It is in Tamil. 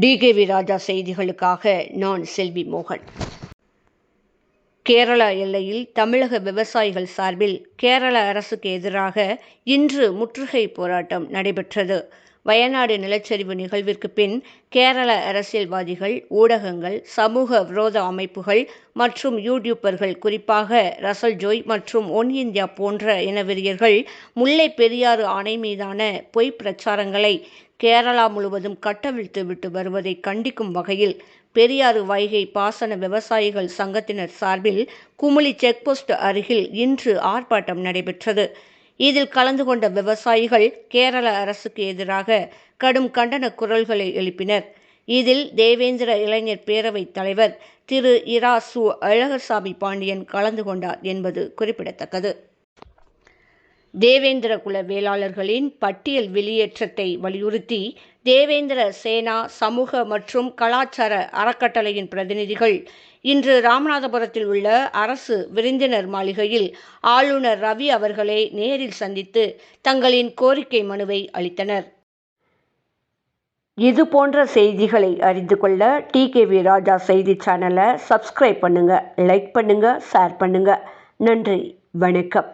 டிகேவி ராஜா செய்திகளுக்காக நான் செல்வி மோகன். கேரளா எல்லையில் தமிழக விவசாயிகள் சார்பில் கேரள அரசுக்கு எதிராக இன்று முற்றுகை போராட்டம் நடைபெற்றது. வயநாடு நிலச்சரிவு நிகழ்விற்கு பின் கேரள அரசியல்வாதிகள் ஊடகங்கள் சமூக விரோத அமைப்புகள் மற்றும் யூடியூப்பர்கள் குறிப்பாக ரசல் ஜோய் மற்றும் ஒன் இந்தியா போன்ற இனவெறியர்கள் முல்லை பெரியாறு அணை மீதான பொய் பிரச்சாரங்களை கேரளா முழுவதும் கட்டவிழ்த்து விட்டு வருவதை கண்டிக்கும் வகையில் பெரியாறு வைகை பாசன விவசாயிகள் சங்கத்தினர் சார்பில் குமுளி செக்போஸ்ட் அருகில் இன்று ஆர்ப்பாட்டம் நடைபெற்றது. இதில் கலந்து கொண்ட விவசாயிகள் கேரள அரசுக்கு எதிராக கடும் கண்டன குரல்களை எழுப்பினர். இதில் தேவேந்திர இளைஞர் பேரவைத் தலைவர் திரு இரா சு. அழகர்சாமி பாண்டியன் கலந்து கொண்டார் என்பது குறிப்பிடத்தக்கது. தேவேந்திர குல வேளாளர்களின் பட்டியல் வெளியேற்றத்தை வலியுறுத்தி தேவேந்திர சேனா சமூக மற்றும் கலாச்சார அறக்கட்டளையின் பிரதிநிதிகள் இன்று ராமநாதபுரத்தில் உள்ள அரசு விருந்தினர் மாளிகையில் ஆளுநர் ரவி அவர்களை நேரில் சந்தித்து தங்களின் கோரிக்கை மனுவை அளித்தனர். இது போன்ற செய்திகளை அறிந்து கொள்ள டிகேவி ராஜா செய்தி சேனலை சப்ஸ்கிரைப் பண்ணுங்கள் லைக் பண்ணுங்கள் ஷேர் பண்ணுங்கள் நன்றி வணக்கம்.